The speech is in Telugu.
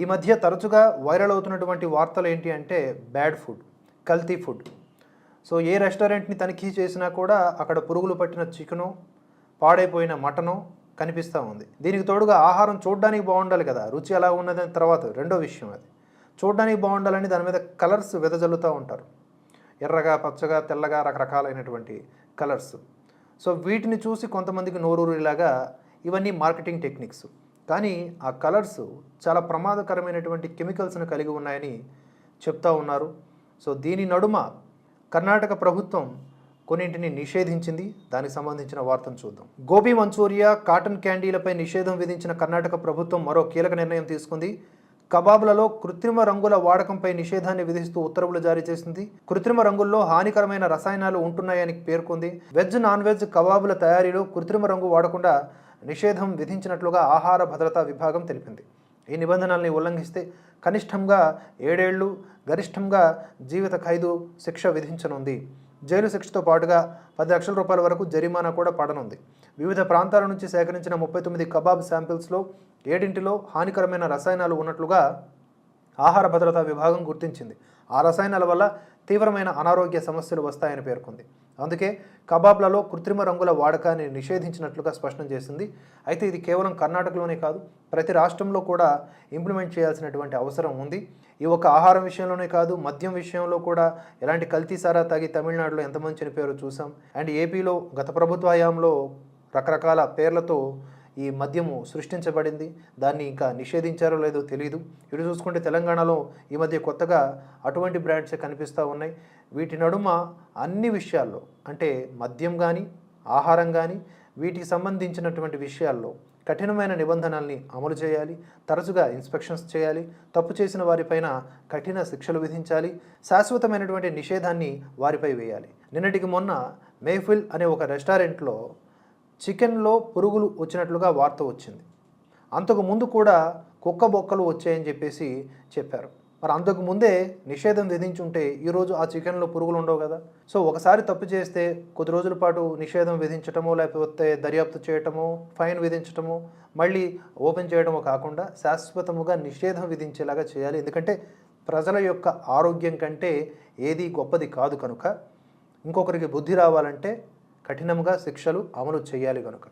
ఈ మధ్య తరచుగా వైరల్ అవుతున్నటువంటి వార్తలు ఏంటి అంటే బ్యాడ్ ఫుడ్ కల్తీ ఫుడ్. సో ఏ రెస్టారెంట్ని తనిఖీ చేసినా కూడా అక్కడ పురుగులు పట్టిన చికెను పాడైపోయిన మటను కనిపిస్తూ ఉంది. దీనికి తోడుగా ఆహారం చూడడానికి బాగుండాలి కదా. రుచి ఎలా ఉన్నది తర్వాత రెండో విషయం అది. చూడడానికి బాగుండాలని దాని మీద కలర్స్ వెదజల్లుతూ ఉంటారు. ఎర్రగా పచ్చగా తెల్లగా రకరకాలైనటువంటి కలర్స్. సో వీటిని చూసి కొంతమందికి నోరూరిలాగా ఇవన్నీ మార్కెటింగ్ టెక్నిక్స్. కానీ ఆ కలర్స్ చాలా ప్రమాదకరమైనటువంటి కెమికల్స్ను కలిగి ఉన్నాయని చెప్తా ఉన్నారు. సో దీని నడుమ కర్ణాటక ప్రభుత్వం కొన్నింటిని నిషేధించింది. దానికి సంబంధించిన వార్తను చూద్దాం. గోబీ మంచూరియా కాటన్ క్యాండీలపై నిషేధం విధించిన కర్ణాటక ప్రభుత్వం మరో కీలక నిర్ణయం తీసుకుంది. కబాబ్లలో కృత్రిమ రంగుల వాడకంపై నిషేధాన్ని విధిస్తూ ఉత్తర్వులు జారీ చేసింది. కృత్రిమ రంగుల్లో హానికరమైన రసాయనాలు ఉంటున్నాయని పేర్కొంది. వెజ్ నాన్ వెజ్ కబాబుల తయారీలో కృత్రిమ రంగు వాడకుండా నిషేధం విధించినట్లుగా ఆహార భద్రతా విభాగం తెలిపింది. ఈ నిబంధనల్ని ఉల్లంఘిస్తే కనిష్టంగా ఏడేళ్ళు గరిష్టంగా జీవిత ఖైదు శిక్ష విధించనుంది. జైలు శిక్షతో పాటుగా పది లక్షల రూపాయల వరకు జరిమానా కూడా పడనుంది. వివిధ ప్రాంతాల నుంచి సేకరించిన ముప్పై తొమ్మిది కబాబ్ శాంపిల్స్లో ఏడింటిలో హానికరమైన రసాయనాలు ఉన్నట్లుగా ఆహార భద్రతా విభాగం గుర్తించింది. ఆ రసాయనాల వల్ల తీవ్రమైన అనారోగ్య సమస్యలు వస్తాయని పేర్కొంది. అందుకే కబాబ్లలో కృత్రిమ రంగుల వాడకాన్ని నిషేధించినట్లుగా స్పష్టం చేసింది. అయితే ఇది కేవలం కర్ణాటకలోనే కాదు ప్రతి రాష్ట్రంలో కూడా ఇంప్లిమెంట్ చేయాల్సినటువంటి అవసరం ఉంది. ఈ ఒక ఆహారం విషయంలోనే కాదు మద్యం విషయంలో కూడా ఎలాంటి కల్తీ సారా తాగి తమిళనాడులో ఎంతమంది చనిపోయారో చూసాం అండ్ ఏపీలో గత ప్రభుత్వ హయాంలో రకరకాల పేర్లతో ఈ మద్యము సృష్టించబడింది. దాన్ని ఇంకా నిషేధించారో లేదో తెలియదు ఇటు చూసుకుంటే తెలంగాణలో ఈ మధ్య కొత్తగా అటువంటి బ్రాండ్సే కనిపిస్తూ ఉన్నాయి. వీటి నడుమ అన్ని విషయాల్లో అంటే మద్యం కానీ ఆహారం కానీ వీటికి సంబంధించినటువంటి విషయాల్లో కఠినమైన నిబంధనల్ని అమలు చేయాలి. తరచుగా ఇన్స్పెక్షన్స్ చేయాలి. తప్పు చేసిన వారిపైన కఠిన శిక్షలు విధించాలి. శాశ్వతమైనటువంటి నిషేధాన్ని వారిపై వేయాలి. నిన్నటికి మొన్న మేఫిల్ అనే ఒక రెస్టారెంట్లో చికెన్లో పురుగులు వచ్చినట్లుగా వార్త వచ్చింది. అంతకు ముందు కూడా కుక్క బొక్కలు వచ్చాయని చెప్పేసి చెప్పారు. మరి అంతకు ముందే నిషేధం విధించుంటే ఈరోజు ఆ చికెన్లో పురుగులు ఉండవు కదా? సో ఒకసారి తప్పు చేస్తే కొద్ది రోజుల పాటు నిషేధం విధించటమో లేకపోతే దర్యాప్తు చేయటమో ఫైన్ విధించటమో మళ్ళీ ఓపెన్ చేయడమో కాకుండా శాశ్వతముగా నిషేధం విధించేలాగా చేయాలి. ఎందుకంటే ప్రజల యొక్క ఆరోగ్యం కంటే ఏది గొప్పది కాదు కనుక. ఇంకొకరికి బుద్ధి రావాలంటే కఠినంగా శిక్షలు అమలు చేయాలి కనుక